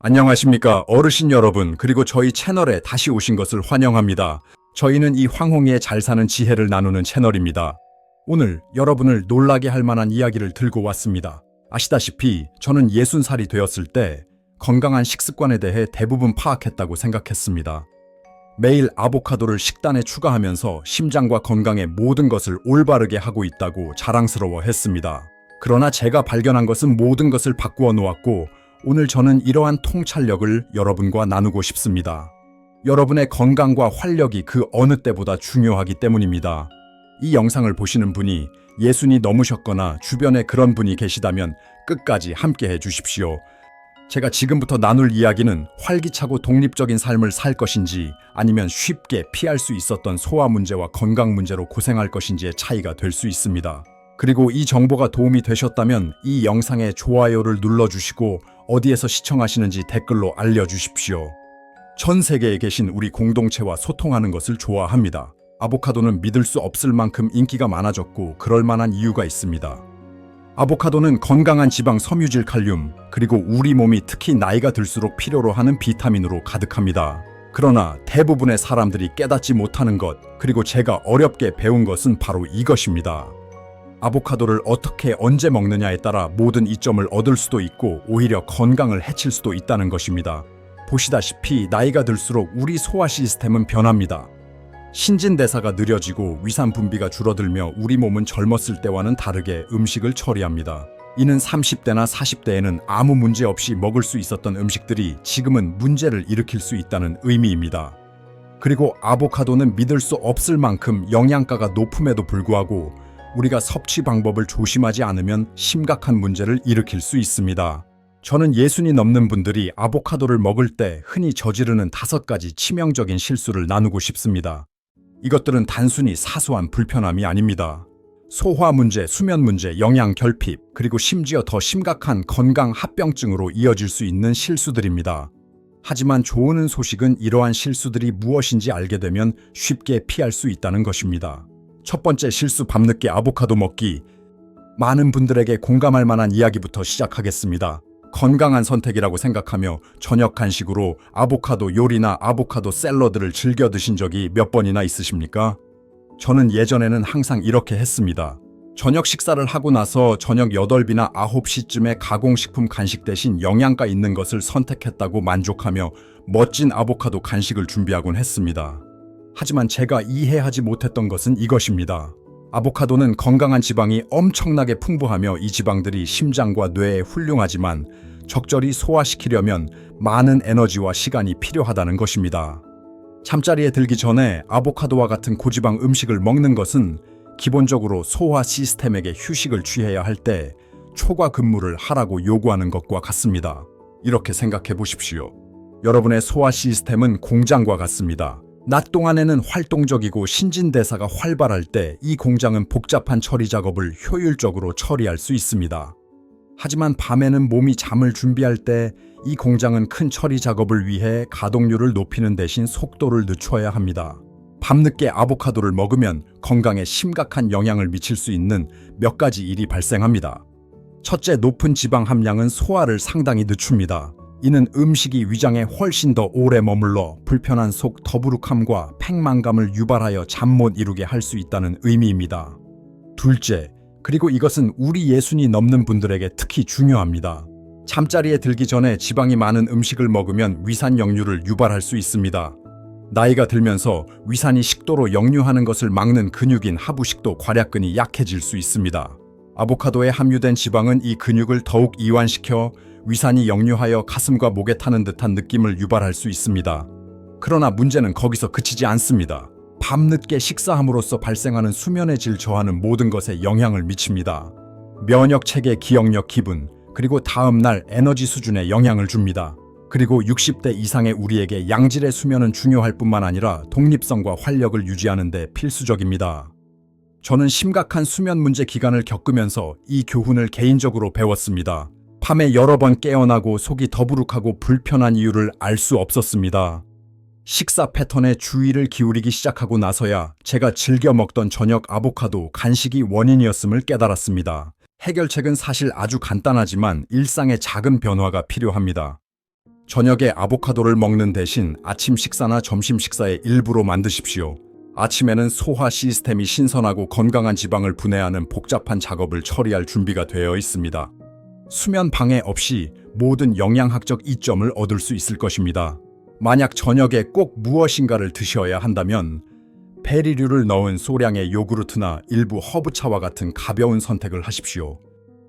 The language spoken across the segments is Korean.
안녕하십니까 어르신 여러분 그리고 저희 채널에 다시 오신 것을 환영합니다. 저희는 이 황홍이의 잘 사는 지혜를 나누는 채널입니다. 오늘 여러분을 놀라게 할 만한 이야기를 들고 왔습니다. 아시다시피 저는 60살이 되었을 때 건강한 식습관에 대해 대부분 파악했다고 생각했습니다. 매일 아보카도를 식단에 추가하면서 심장과 건강의 모든 것을 올바르게 하고 있다고 자랑스러워 했습니다. 그러나 제가 발견한 것은 모든 것을 바꾸어 놓았고 오늘 저는 이러한 통찰력을 여러분과 나누고 싶습니다. 여러분의 건강과 활력이 그 어느 때보다 중요하기 때문입니다. 이 영상을 보시는 분이 예순이 넘으셨거나 주변에 그런 분이 계시다면 끝까지 함께 해 주십시오. 제가 지금부터 나눌 이야기는 활기차고 독립적인 삶을 살 것인지 아니면 쉽게 피할 수 있었던 소화 문제와 건강 문제로 고생할 것인지의 차이가 될 수 있습니다. 그리고 이 정보가 도움이 되셨다면 이 영상에 좋아요를 눌러주시고 어디에서 시청하시는지 댓글로 알려주십시오. 전 세계에 계신 우리 공동체와 소통하는 것을 좋아합니다. 아보카도는 믿을 수 없을 만큼 인기가 많아졌고 그럴 만한 이유가 있습니다. 아보카도는 건강한 지방 섬유질 칼륨, 그리고 우리 몸이 특히 나이가 들수록 필요로 하는 비타민으로 가득합니다. 그러나 대부분의 사람들이 깨닫지 못하는 것, 그리고 제가 어렵게 배운 것은 바로 이것입니다. 아보카도를 어떻게 언제 먹느냐에 따라 모든 이점을 얻을 수도 있고 오히려 건강을 해칠 수도 있다는 것입니다. 보시다시피 나이가 들수록 우리 소화 시스템은 변합니다. 신진대사가 느려지고 위산 분비가 줄어들며 우리 몸은 젊었을 때와는 다르게 음식을 처리합니다. 이는 30대나 40대에는 아무 문제 없이 먹을 수 있었던 음식들이 지금은 문제를 일으킬 수 있다는 의미입니다. 그리고 아보카도는 믿을 수 없을 만큼 영양가가 높음에도 불구하고 우리가 섭취 방법을 조심하지 않으면 심각한 문제를 일으킬 수 있습니다. 저는 예순이 넘는 분들이 아보카도를 먹을 때 흔히 저지르는 다섯 가지 치명적인 실수를 나누고 싶습니다. 이것들은 단순히 사소한 불편함이 아닙니다. 소화 문제, 수면 문제, 영양 결핍, 그리고 심지어 더 심각한 건강 합병증으로 이어질 수 있는 실수들입니다. 하지만 좋은 소식은 이러한 실수들이 무엇인지 알게 되면 쉽게 피할 수 있다는 것입니다. 첫 번째 실수 밤늦게 아보카도 먹기. 많은 분들에게 공감할 만한 이야기부터 시작하겠습니다. 건강한 선택이라고 생각하며 저녁 간식으로 아보카도 요리나 아보카도 샐러드를 즐겨 드신 적이 몇 번이나 있으십니까? 저는 예전에는 항상 이렇게 했습니다. 저녁 식사를 하고 나서 저녁 8비나 9시쯤에 가공식품 간식 대신 영양가 있는 것을 선택했다고 만족하며 멋진 아보카도 간식을 준비하곤 했습니다. 하지만 제가 이해하지 못했던 것은 이것입니다. 아보카도는 건강한 지방이 엄청나게 풍부하며 이 지방들이 심장과 뇌에 훌륭하지만 적절히 소화시키려면 많은 에너지와 시간이 필요하다는 것입니다. 잠자리에 들기 전에 아보카도와 같은 고지방 음식을 먹는 것은 기본적으로 소화 시스템에게 휴식을 취해야 할 때 초과 근무를 하라고 요구하는 것과 같습니다. 이렇게 생각해 보십시오. 여러분의 소화 시스템은 공장과 같습니다. 낮 동안에는 활동적이고 신진대사가 활발할 때 이 공장은 복잡한 처리 작업을 효율적으로 처리할 수 있습니다. 하지만 밤에는 몸이 잠을 준비할 때 이 공장은 큰 처리 작업을 위해 가동률을 높이는 대신 속도를 늦춰야 합니다. 밤늦게 아보카도를 먹으면 건강에 심각한 영향을 미칠 수 있는 몇 가지 일이 발생합니다. 첫째, 높은 지방 함량은 소화를 상당히 늦춥니다. 이는 음식이 위장에 훨씬 더 오래 머물러 불편한 속 더부룩함과 팽만감을 유발하여 잠 못 이루게 할 수 있다는 의미입니다. 둘째, 그리고 이것은 우리 예순이 넘는 분들에게 특히 중요합니다. 잠자리에 들기 전에 지방이 많은 음식을 먹으면 위산 역류를 유발할 수 있습니다. 나이가 들면서 위산이 식도로 역류하는 것을 막는 근육인 하부식도 괄약근이 약해질 수 있습니다. 아보카도에 함유된 지방은 이 근육을 더욱 이완시켜 위산이 역류하여 가슴과 목에 타는 듯한 느낌을 유발할 수 있습니다. 그러나 문제는 거기서 그치지 않습니다. 밤늦게 식사함으로써 발생하는 수면의 질 저하는 모든 것에 영향을 미칩니다. 면역 체계, 기억력, 기분, 그리고 다음 날 에너지 수준에 영향을 줍니다. 그리고 60대 이상의 우리에게 양질의 수면은 중요할 뿐만 아니라 독립성과 활력을 유지하는 데 필수적입니다. 저는 심각한 수면 문제 기간을 겪으면서 이 교훈을 개인적으로 배웠습니다. 밤에 여러 번 깨어나고 속이 더부룩하고 불편한 이유를 알 수 없었습니다. 식사 패턴에 주의를 기울이기 시작하고 나서야 제가 즐겨 먹던 저녁 아보카도 간식이 원인이었음을 깨달았습니다. 해결책은 사실 아주 간단하지만 일상의 작은 변화가 필요합니다. 저녁에 아보카도를 먹는 대신 아침 식사나 점심 식사의 일부로 만드십시오. 아침에는 소화 시스템이 신선하고 건강한 지방을 분해하는 복잡한 작업을 처리할 준비가 되어 있습니다. 수면 방해 없이 모든 영양학적 이점을 얻을 수 있을 것입니다. 만약 저녁에 꼭 무엇인가를 드셔야 한다면 페리류를 넣은 소량의 요구르트나 일부 허브차와 같은 가벼운 선택을 하십시오.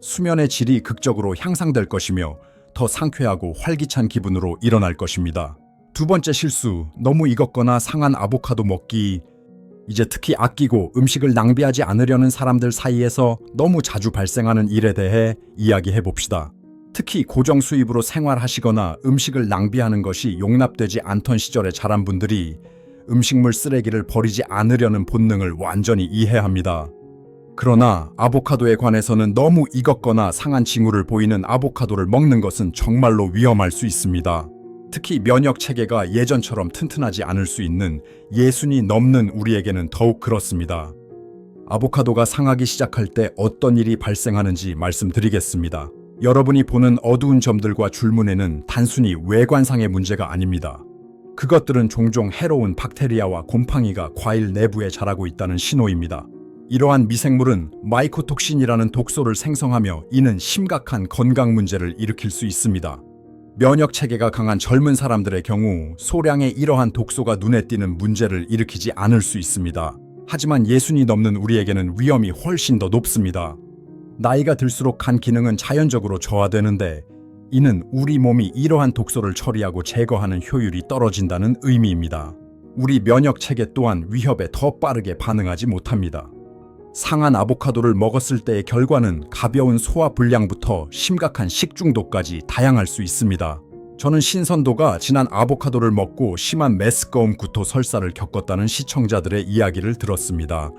수면의 질이 극적으로 향상될 것이며 더 상쾌하고 활기찬 기분으로 일어날 것입니다. 두 번째 실수, 너무 익었거나 상한 아보카도 먹기. 이제 특히 아끼고 음식을 낭비하지 않으려는 사람들 사이에서 너무 자주 발생하는 일에 대해 이야기해 봅시다. 특히 고정 수입으로 생활하시거나 음식을 낭비하는 것이 용납되지 않던 시절에 자란 분들이 음식물 쓰레기를 버리지 않으려는 본능을 완전히 이해합니다. 그러나 아보카도에 관해서는 너무 익었거나 상한 징후를 보이는 아보카도를 먹는 것은 정말로 위험할 수 있습니다. 특히 면역 체계가 예전처럼 튼튼하지 않을 수 있는 예순이 넘는 우리에게는 더욱 그렇습니다. 아보카도가 상하기 시작할 때 어떤 일이 발생하는지 말씀드리겠습니다. 여러분이 보는 어두운 점들과 줄무늬는 단순히 외관상의 문제가 아닙니다. 그것들은 종종 해로운 박테리아와 곰팡이가 과일 내부에 자라고 있다는 신호입니다. 이러한 미생물은 마이코톡신이라는 독소를 생성하며 이는 심각한 건강 문제를 일으킬 수 있습니다. 면역 체계가 강한 젊은 사람들의 경우 소량의 이러한 독소가 눈에 띄는 문제를 일으키지 않을 수 있습니다. 하지만 예순이 넘는 우리에게는 위험이 훨씬 더 높습니다. 나이가 들수록 간 기능은 자연적으로 저하되는데 이는 우리 몸이 이러한 독소를 처리하고 제거하는 효율이 떨어진다는 의미입니다. 우리 면역 체계 또한 위협에 더 빠르게 반응하지 못합니다. 상한 아보카도를 먹었을 때의 결과는 가벼운 소화 불량부터 심각한 식중독까지 다양할 수 있습니다. 저는 신선도가 진한 아보카도를 먹고 심한 메스꺼움 구토 설사를 겪었다는 시청자들의 이야기를 들었습니다.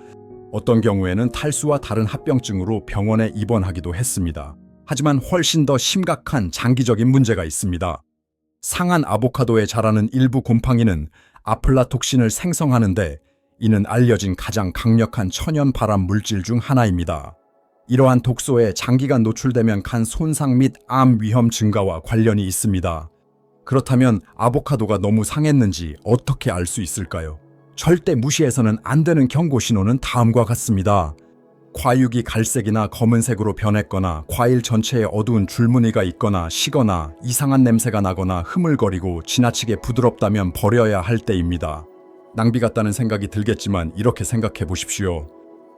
어떤 경우에는 탈수와 다른 합병증으로 병원에 입원하기도 했습니다. 하지만 훨씬 더 심각한 장기적인 문제가 있습니다. 상한 아보카도에 자라는 일부 곰팡이는 아플라톡신을 생성하는데 이는 알려진 가장 강력한 천연 발암 물질 중 하나입니다. 이러한 독소에 장기간 노출되면 간 손상 및 암 위험 증가와 관련이 있습니다. 그렇다면 아보카도가 너무 상했는지 어떻게 알 수 있을까요? 절대 무시해서는 안 되는 경고 신호는 다음과 같습니다. 과육이 갈색이나 검은색으로 변했거나 과일 전체에 어두운 줄무늬가 있거나 시거나 이상한 냄새가 나거나 흐물거리고 지나치게 부드럽다면 버려야 할 때입니다. 낭비 같다는 생각이 들겠지만 이렇게 생각해 보십시오.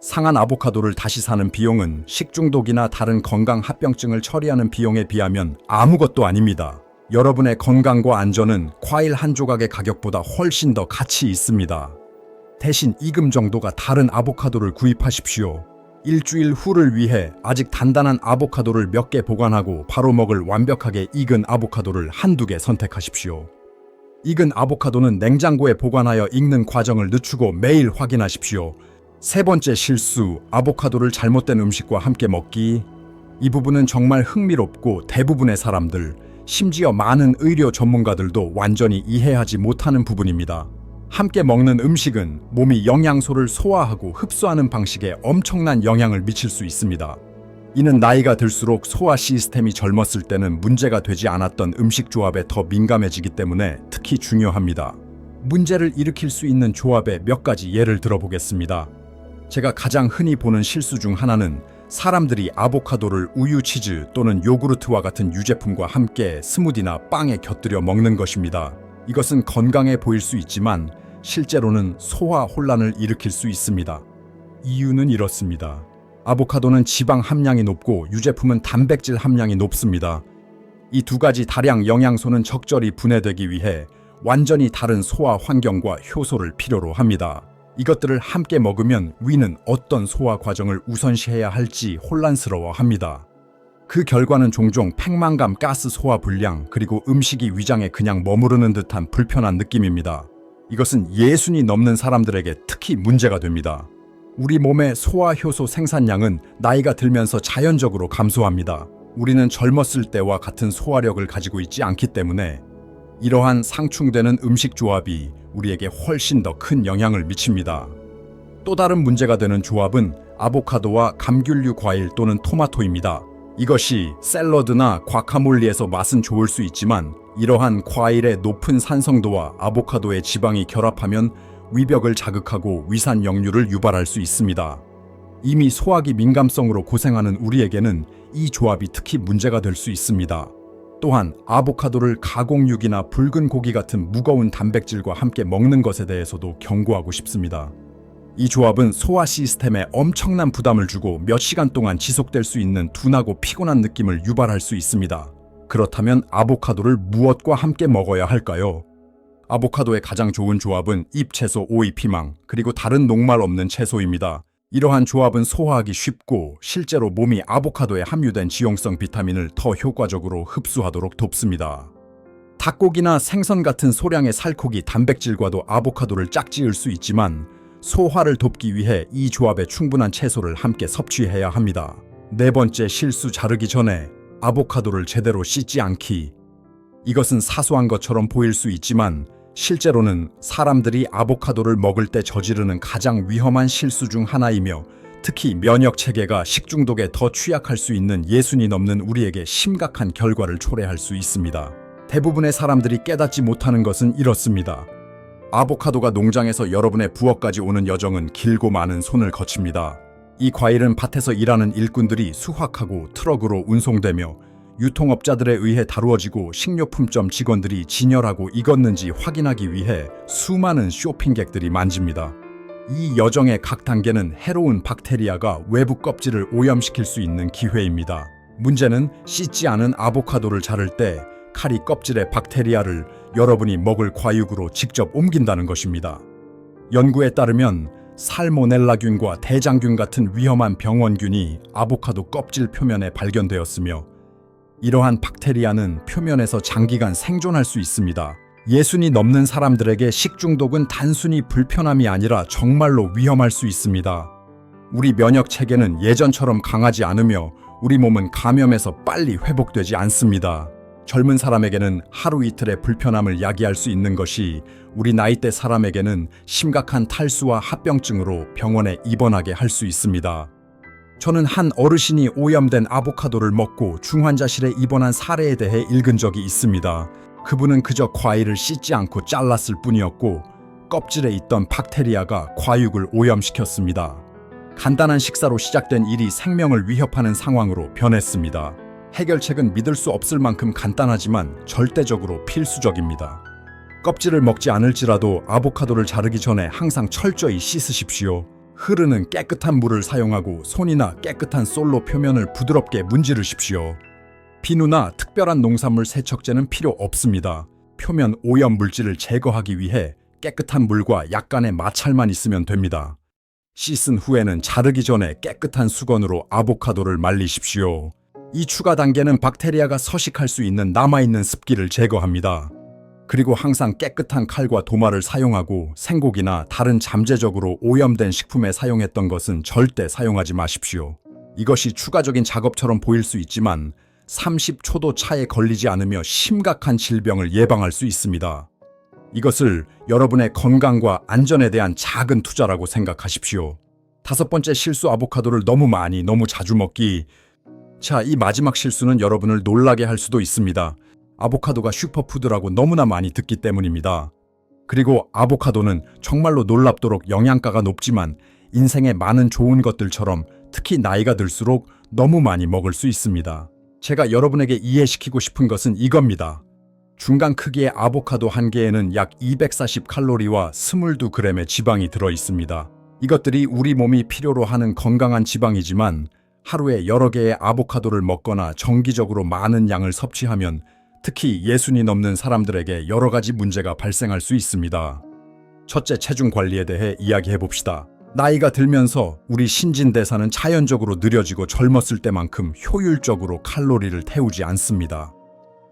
상한 아보카도를 다시 사는 비용은 식중독이나 다른 건강 합병증을 처리하는 비용에 비하면 아무것도 아닙니다. 여러분의 건강과 안전은 과일 한 조각의 가격보다 훨씬 더 가치 있습니다. 대신 이금 정도가 다른 아보카도를 구입하십시오. 일주일 후를 위해 아직 단단한 아보카도를 몇 개 보관하고 바로 먹을 완벽하게 익은 아보카도를 한두 개 선택하십시오. 익은 아보카도는 냉장고에 보관하여 익는 과정을 늦추고 매일 확인하십시오. 세 번째 실수, 아보카도를 잘못된 음식과 함께 먹기. 이 부분은 정말 흥미롭고 대부분의 사람들, 심지어 많은 의료 전문가들도 완전히 이해하지 못하는 부분입니다. 함께 먹는 음식은 몸이 영양소를 소화하고 흡수하는 방식에 엄청난 영향을 미칠 수 있습니다. 이는 나이가 들수록 소화 시스템이 젊었을 때는 문제가 되지 않았던 음식 조합에 더 민감해지기 때문에 특히 중요합니다. 문제를 일으킬 수 있는 조합의 몇 가지 예를 들어보겠습니다. 제가 가장 흔히 보는 실수 중 하나는 사람들이 아보카도를 우유 치즈 또는 요구르트와 같은 유제품과 함께 스무디나 빵에 곁들여 먹는 것입니다. 이것은 건강해 보일 수 있지만 실제로는 소화 혼란을 일으킬 수 있습니다. 이유는 이렇습니다. 아보카도는 지방 함량이 높고 유제품은 단백질 함량이 높습니다. 이 두 가지 다량 영양소는 적절히 분해되기 위해 완전히 다른 소화 환경과 효소를 필요로 합니다. 이것들을 함께 먹으면 위는 어떤 소화 과정을 우선시해야 할지 혼란스러워 합니다. 그 결과는 종종 팽만감 가스 소화 불량 그리고 음식이 위장에 그냥 머무르는 듯한 불편한 느낌입니다. 이것은 예순이 넘는 사람들에게 특히 문제가 됩니다. 우리 몸의 소화 효소 생산량은 나이가 들면서 자연적으로 감소합니다. 우리는 젊었을 때와 같은 소화력을 가지고 있지 않기 때문에 이러한 상충되는 음식 조합이 우리에게 훨씬 더 큰 영향을 미칩니다. 또 다른 문제가 되는 조합은 아보카도와 감귤류 과일 또는 토마토입니다. 이것이 샐러드나 과카몰리에서 맛은 좋을 수 있지만 이러한 과일의 높은 산성도와 아보카도의 지방이 결합하면 위벽을 자극하고 위산 역류를 유발할 수 있습니다. 이미 소화기 민감성으로 고생하는 우리에게는 이 조합이 특히 문제가 될 수 있습니다. 또한 아보카도를 가공육이나 붉은 고기 같은 무거운 단백질과 함께 먹는 것에 대해서도 경고하고 싶습니다. 이 조합은 소화 시스템에 엄청난 부담을 주고 몇 시간 동안 지속될 수 있는 둔하고 피곤한 느낌을 유발할 수 있습니다. 그렇다면 아보카도를 무엇과 함께 먹어야 할까요? 아보카도의 가장 좋은 조합은 잎 채소 오이 피망 그리고 다른 녹말 없는 채소입니다. 이러한 조합은 소화하기 쉽고 실제로 몸이 아보카도에 함유된 지용성 비타민을 더 효과적으로 흡수하도록 돕습니다. 닭고기나 생선 같은 소량의 살코기 단백질과도 아보카도를 짝지을 수 있지만 소화를 돕기 위해 이 조합에 충분한 채소를 함께 섭취해야 합니다. 네 번째 실수 자르기 전에 아보카도를 제대로 씻지 않기. 이것은 사소한 것처럼 보일 수 있지만 실제로는 사람들이 아보카도를 먹을 때 저지르는 가장 위험한 실수 중 하나이며 특히 면역 체계가 식중독에 더 취약할 수 있는 예순이 넘는 우리에게 심각한 결과를 초래할 수 있습니다. 대부분의 사람들이 깨닫지 못하는 것은 이렇습니다. 아보카도가 농장에서 여러분의 부엌까지 오는 여정은 길고 많은 손을 거칩니다. 이 과일은 밭에서 일하는 일꾼들이 수확하고 트럭으로 운송되며 유통업자들에 의해 다루어지고 식료품점 직원들이 진열하고 익었는지 확인하기 위해 수많은 쇼핑객들이 만집니다. 이 여정의 각 단계는 해로운 박테리아가 외부 껍질을 오염시킬 수 있는 기회입니다. 문제는 씻지 않은 아보카도를 자를 때 칼이 껍질의 박테리아를 여러분이 먹을 과육으로 직접 옮긴다는 것입니다. 연구에 따르면 살모넬라균과 대장균 같은 위험한 병원균이 아보카도 껍질 표면에 발견되었으며 이러한 박테리아는 표면에서 장기간 생존할 수 있습니다. 예순이 넘는 사람들에게 식중독은 단순히 불편함이 아니라 정말로 위험할 수 있습니다. 우리 면역 체계는 예전처럼 강하지 않으며 우리 몸은 감염에서 빨리 회복되지 않습니다. 젊은 사람에게는 하루 이틀의 불편함을 야기할 수 있는 것이 우리 나이대 사람에게는 심각한 탈수와 합병증으로 병원에 입원하게 할 수 있습니다. 저는 한 어르신이 오염된 아보카도를 먹고 중환자실에 입원한 사례에 대해 읽은 적이 있습니다. 그분은 그저 과일을 씻지 않고 잘랐을 뿐이었고 껍질에 있던 박테리아가 과육을 오염시켰습니다. 간단한 식사로 시작된 일이 생명을 위협하는 상황으로 변했습니다. 해결책은 믿을 수 없을 만큼 간단하지만 절대적으로 필수적입니다. 껍질을 먹지 않을지라도 아보카도를 자르기 전에 항상 철저히 씻으십시오. 흐르는 깨끗한 물을 사용하고 손이나 깨끗한 솔로 표면을 부드럽게 문지르십시오. 비누나 특별한 농산물 세척제는 필요 없습니다. 표면 오염 물질을 제거하기 위해 깨끗한 물과 약간의 마찰만 있으면 됩니다. 씻은 후에는 자르기 전에 깨끗한 수건으로 아보카도를 말리십시오. 이 추가 단계는 박테리아가 서식할 수 있는 남아있는 습기를 제거합니다. 그리고 항상 깨끗한 칼과 도마를 사용하고 생고기나 다른 잠재적으로 오염된 식품에 사용했던 것은 절대 사용하지 마십시오. 이것이 추가적인 작업처럼 보일 수 있지만 30초도 차에 걸리지 않으며 심각한 질병을 예방할 수 있습니다. 이것을 여러분의 건강과 안전에 대한 작은 투자라고 생각하십시오. 다섯 번째 실수 아보카도를 너무 많이, 너무 자주 먹기. 자, 이 마지막 실수는 여러분을 놀라게 할 수도 있습니다. 아보카도가 슈퍼푸드라고 너무나 많이 듣기 때문입니다. 그리고 아보카도는 정말로 놀랍도록 영양가가 높지만 인생의 많은 좋은 것들처럼 특히 나이가 들수록 너무 많이 먹을 수 있습니다. 제가 여러분에게 이해시키고 싶은 것은 이겁니다. 중간 크기의 아보카도 한 개에는 약 240칼로리와 22g의 지방이 들어 있습니다. 이것들이 우리 몸이 필요로 하는 건강한 지방이지만 하루에 여러 개의 아보카도를 먹거나 정기적으로 많은 양을 섭취하면 특히 예순이 넘는 사람들에게 여러 가지 문제가 발생할 수 있습니다. 첫째, 체중 관리에 대해 이야기해 봅시다. 나이가 들면서 우리 신진대사는 자연적으로 느려지고 젊었을 때만큼 효율적으로 칼로리를 태우지 않습니다.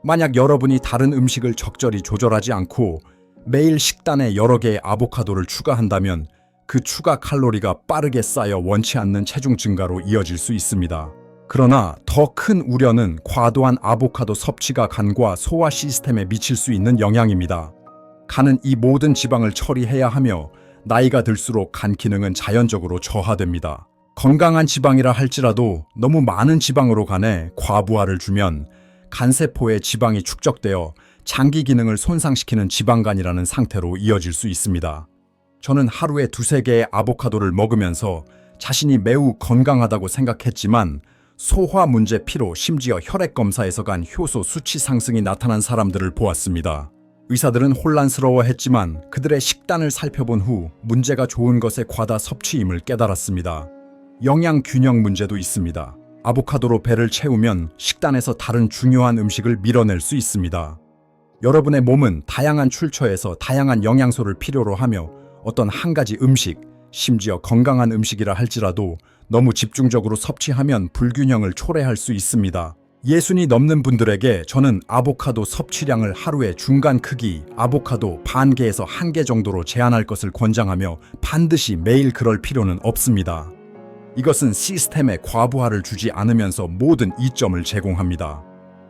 만약 여러분이 다른 음식을 적절히 조절하지 않고 매일 식단에 여러 개의 아보카도를 추가한다면 그 추가 칼로리가 빠르게 쌓여 원치 않는 체중 증가로 이어질 수 있습니다. 그러나 더 큰 우려는 과도한 아보카도 섭취가 간과 소화 시스템에 미칠 수 있는 영향입니다. 간은 이 모든 지방을 처리해야 하며 나이가 들수록 간 기능은 자연적으로 저하됩니다. 건강한 지방이라 할지라도 너무 많은 지방으로 간에 과부하를 주면 간세포에 지방이 축적되어 장기 기능을 손상시키는 지방간이라는 상태로 이어질 수 있습니다. 저는 하루에 두세 개의 아보카도를 먹으면서 자신이 매우 건강하다고 생각했지만 소화 문제 피로 심지어 혈액 검사에서 간 효소 수치 상승이 나타난 사람들을 보았습니다. 의사들은 혼란스러워했지만 그들의 식단을 살펴본 후 문제가 좋은 것의 과다 섭취임을 깨달았습니다. 영양 균형 문제도 있습니다. 아보카도로 배를 채우면 식단에서 다른 중요한 음식을 밀어낼 수 있습니다. 여러분의 몸은 다양한 출처에서 다양한 영양소를 필요로 하며 어떤 한 가지 음식, 심지어 건강한 음식이라 할지라도 너무 집중적으로 섭취하면 불균형을 초래할 수 있습니다. 예순이 넘는 분들에게 저는 아보카도 섭취량을 하루에 중간 크기 아보카도 반 개에서 한 개 정도로 제한할 것을 권장하며 반드시 매일 그럴 필요는 없습니다. 이것은 시스템에 과부하를 주지 않으면서 모든 이점을 제공합니다.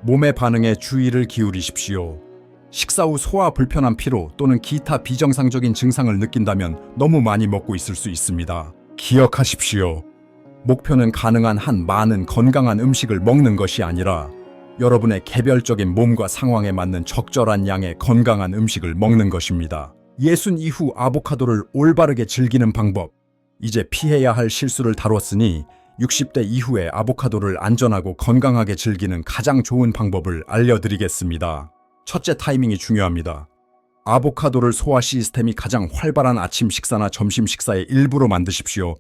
몸의 반응에 주의를 기울이십시오. 식사 후 소화 불편한 피로 또는 기타 비정상적인 증상을 느낀다면 너무 많이 먹고 있을 수 있습니다. 기억하십시오. 목표는 가능한 한 많은 건강한 음식을 먹는 것이 아니라 여러분의 개별적인 몸과 상황에 맞는 적절한 양의 건강한 음식을 먹는 것입니다. 예순 이후 아보카도를 올바르게 즐기는 방법. 이제 피해야 할 실수를 다뤘으니 60대 이후에 아보카도를 안전하고 건강하게 즐기는 가장 좋은 방법을 알려드리겠습니다. 첫째 타이밍이 중요합니다. 아보카도를 소화 시스템이 가장 활발한 아침 식사나 점심 식사의 일부로 만드십시오.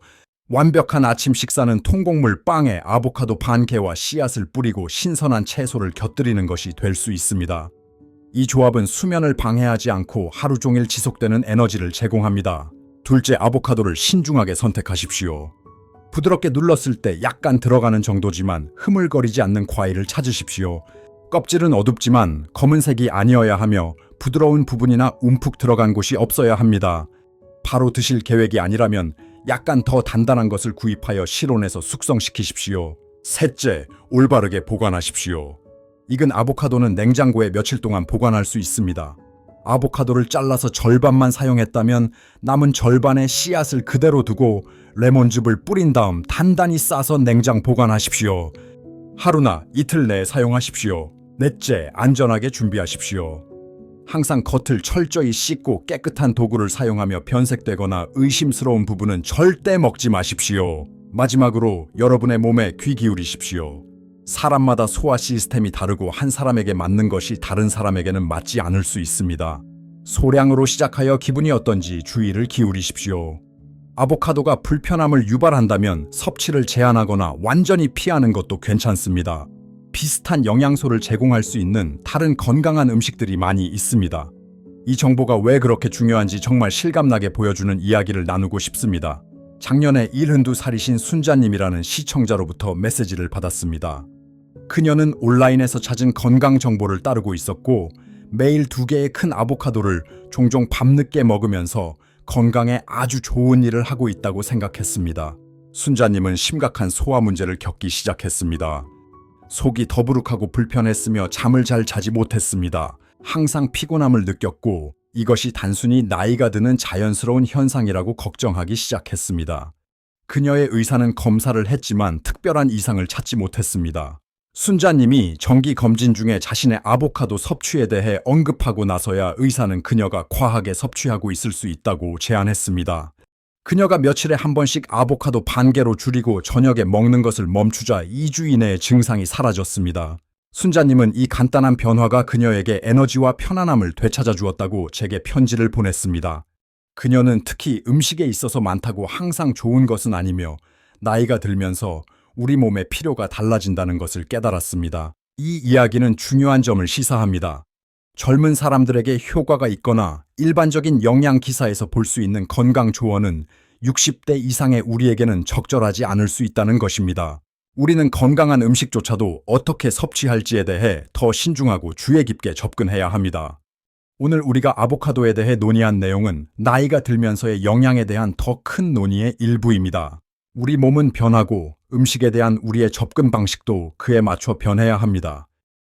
완벽한 아침 식사는 통곡물 빵에 아보카도 반 개와 씨앗을 뿌리고 신선한 채소를 곁들이는 것이 될 수 있습니다. 이 조합은 수면을 방해하지 않고 하루 종일 지속되는 에너지를 제공합니다. 둘째, 아보카도를 신중하게 선택하십시오. 부드럽게 눌렀을 때 약간 들어가는 정도지만 흐물거리지 않는 과일을 찾으십시오. 껍질은 어둡지만 검은색이 아니어야 하며 부드러운 부분이나 움푹 들어간 곳이 없어야 합니다. 바로 드실 계획이 아니라면 약간 더 단단한 것을 구입하여 실온에서 숙성시키십시오. 셋째, 올바르게 보관하십시오. 익은 아보카도는 냉장고에 며칠 동안 보관할 수 있습니다. 아보카도를 잘라서 절반만 사용했다면 남은 절반의 씨앗을 그대로 두고 레몬즙을 뿌린 다음 단단히 싸서 냉장 보관하십시오. 하루나 이틀 내에 사용하십시오. 넷째, 안전하게 준비하십시오. 항상 겉을 철저히 씻고 깨끗한 도구를 사용하며 변색되거나 의심스러운 부분은 절대 먹지 마십시오. 마지막으로 여러분의 몸에 귀 기울이십시오. 사람마다 소화 시스템이 다르고 한 사람에게 맞는 것이 다른 사람에게는 맞지 않을 수 있습니다. 소량으로 시작하여 기분이 어떤지 주의를 기울이십시오. 아보카도가 불편함을 유발한다면 섭취를 제한하거나 완전히 피하는 것도 괜찮습니다. 비슷한 영양소를 제공할 수 있는 다른 건강한 음식들이 많이 있습니다. 이 정보가 왜 그렇게 중요한지 정말 실감나게 보여주는 이야기를 나누고 싶습니다. 작년에 일흔두 살이신 순자님이라는 시청자로부터 메시지를 받았습니다. 그녀는 온라인에서 찾은 건강 정보를 따르고 있었고 매일 두 개의 큰 아보카도를 종종 밤늦게 먹으면서 건강에 아주 좋은 일을 하고 있다고 생각했습니다. 순자님은 심각한 소화 문제를 겪기 시작했습니다. 속이 더부룩하고 불편했으며 잠을 잘 자지 못했습니다. 항상 피곤함을 느꼈고 이것이 단순히 나이가 드는 자연스러운 현상이라고 걱정하기 시작했습니다. 그녀의 의사는 검사를 했지만 특별한 이상을 찾지 못했습니다. 순자님이 정기 검진 중에 자신의 아보카도 섭취에 대해 언급하고 나서야 의사는 그녀가 과하게 섭취하고 있을 수 있다고 제안했습니다. 그녀가 며칠에 한 번씩 아보카도 반 개로 줄이고 저녁에 먹는 것을 멈추자 2주 이내에 증상이 사라졌습니다. 순자님은 이 간단한 변화가 그녀에게 에너지와 편안함을 되찾아 주었다고 제게 편지를 보냈습니다. 그녀는 특히 음식에 있어서 많다고 항상 좋은 것은 아니며 나이가 들면서 우리 몸의 필요가 달라진다는 것을 깨달았습니다. 이 이야기는 중요한 점을 시사합니다. 젊은 사람들에게 효과가 있거나 일반적인 영양 기사에서 볼 수 있는 건강 조언은 60대 이상의 우리에게는 적절하지 않을 수 있다는 것입니다. 우리는 건강한 음식조차도 어떻게 섭취할지에 대해 더 신중하고 주의 깊게 접근해야 합니다. 오늘 우리가 아보카도에 대해 논의한 내용은 나이가 들면서의 영양에 대한 더 큰 논의의 일부입니다. 우리 몸은 변하고 음식에 대한 우리의 접근 방식도 그에 맞춰 변해야 합니다.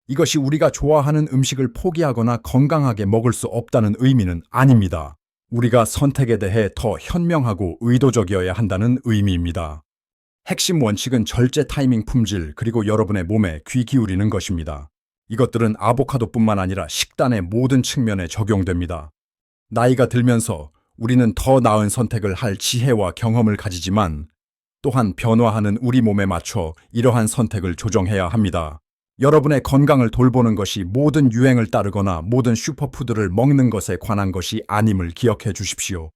이것이 우리가 좋아하는 음식을 포기하거나 건강하게 먹을 수 없다는 의미는 아닙니다. 우리가 선택에 대해 더 현명하고 의도적이어야 한다는 의미입니다. 핵심 원칙은 절제 타이밍 품질 그리고 여러분의 몸에 귀 기울이는 것입니다. 이것들은 아보카도뿐만 아니라 식단의 모든 측면에 적용됩니다. 나이가 들면서 우리는 더 나은 선택을 할 지혜와 경험을 가지지만 또한 변화하는 우리 몸에 맞춰 이러한 선택을 조정해야 합니다. 여러분의 건강을 돌보는 것이 모든 유행을 따르거나 모든 슈퍼푸드를 먹는 것에 관한 것이 아님을 기억해 주십시오.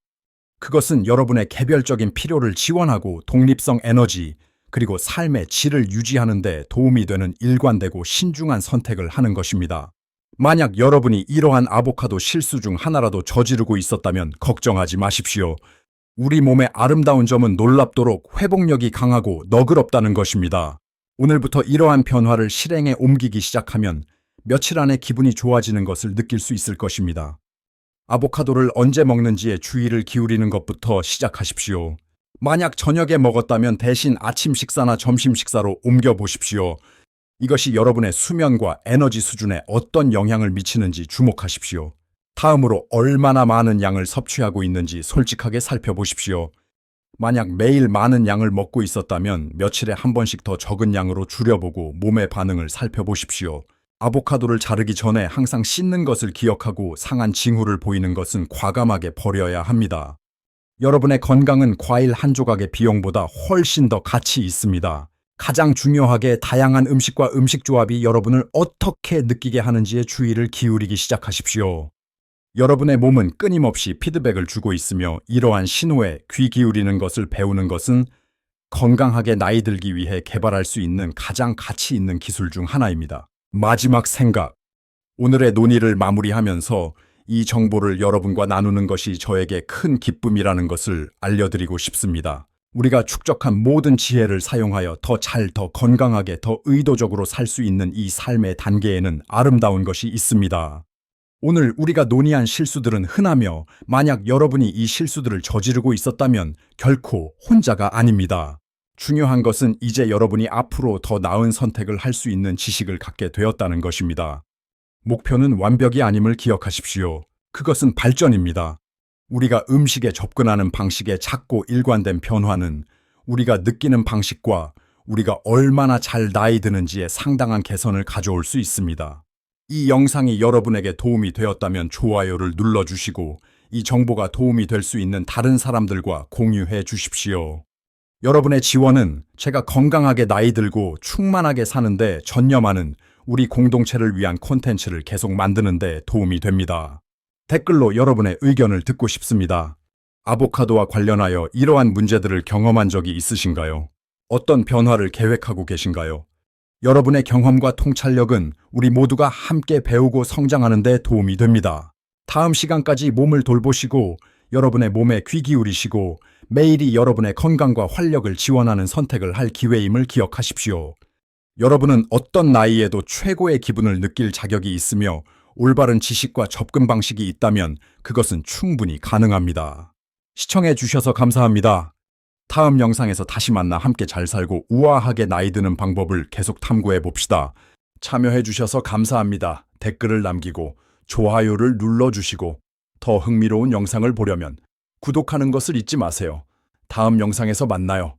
그것은 여러분의 개별적인 필요를 지원하고 독립성 에너지, 그리고 삶의 질을 유지하는 데 도움이 되는 일관되고 신중한 선택을 하는 것입니다. 만약 여러분이 이러한 아보카도 실수 중 하나라도 저지르고 있었다면 걱정하지 마십시오. 우리 몸의 아름다운 점은 놀랍도록 회복력이 강하고 너그럽다는 것입니다. 오늘부터 이러한 변화를 실행에 옮기기 시작하면 며칠 안에 기분이 좋아지는 것을 느낄 수 있을 것입니다. 아보카도를 언제 먹는지에 주의를 기울이는 것부터 시작하십시오. 만약 저녁에 먹었다면 대신 아침 식사나 점심 식사로 옮겨 보십시오. 이것이 여러분의 수면과 에너지 수준에 어떤 영향을 미치는지 주목하십시오. 다음으로 얼마나 많은 양을 섭취하고 있는지 솔직하게 살펴보십시오. 만약 매일 많은 양을 먹고 있었다면 며칠에 한 번씩 더 적은 양으로 줄여보고 몸의 반응을 살펴보십시오. 아보카도를 자르기 전에 항상 씻는 것을 기억하고 상한 징후를 보이는 것은 과감하게 버려야 합니다. 여러분의 건강은 과일 한 조각의 비용보다 훨씬 더 가치 있습니다. 가장 중요하게 다양한 음식과 음식 조합이 여러분을 어떻게 느끼게 하는지에 주의를 기울이기 시작하십시오. 여러분의 몸은 끊임없이 피드백을 주고 있으며 이러한 신호에 귀 기울이는 것을 배우는 것은 건강하게 나이 들기 위해 개발할 수 있는 가장 가치 있는 기술 중 하나입니다. 마지막 생각. 오늘의 논의를 마무리하면서 이 정보를 여러분과 나누는 것이 저에게 큰 기쁨이라는 것을 알려드리고 싶습니다. 우리가 축적한 모든 지혜를 사용하여 더 잘, 더 건강하게, 더 의도적으로 살 수 있는 이 삶의 단계에는 아름다운 것이 있습니다. 오늘 우리가 논의한 실수들은 흔하며 만약 여러분이 이 실수들을 저지르고 있었다면 결코 혼자가 아닙니다. 중요한 것은 이제 여러분이 앞으로 더 나은 선택을 할 수 있는 지식을 갖게 되었다는 것입니다. 목표는 완벽이 아님을 기억하십시오. 그것은 발전입니다. 우리가 음식에 접근하는 방식의 작고 일관된 변화는 우리가 느끼는 방식과 우리가 얼마나 잘 나이 드는지에 상당한 개선을 가져올 수 있습니다. 이 영상이 여러분에게 도움이 되었다면 좋아요를 눌러주시고 이 정보가 도움이 될 수 있는 다른 사람들과 공유해 주십시오. 여러분의 지원은 제가 건강하게 나이 들고 충만하게 사는데 전념하는 우리 공동체를 위한 콘텐츠를 계속 만드는데 도움이 됩니다. 댓글로 여러분의 의견을 듣고 싶습니다. 아보카도와 관련하여 이러한 문제들을 경험한 적이 있으신가요? 어떤 변화를 계획하고 계신가요? 여러분의 경험과 통찰력은 우리 모두가 함께 배우고 성장하는 데 도움이 됩니다. 다음 시간까지 몸을 돌보시고 여러분의 몸에 귀 기울이시고 매일이 여러분의 건강과 활력을 지원하는 선택을 할 기회임을 기억하십시오. 여러분은 어떤 나이에도 최고의 기분을 느낄 자격이 있으며 올바른 지식과 접근 방식이 있다면 그것은 충분히 가능합니다. 시청해 주셔서 감사합니다. 다음 영상에서 다시 만나 함께 잘 살고 우아하게 나이 드는 방법을 계속 탐구해 봅시다. 참여해 주셔서 감사합니다. 댓글을 남기고 좋아요를 눌러 주시고 더 흥미로운 영상을 보려면 구독하는 것을 잊지 마세요. 다음 영상에서 만나요.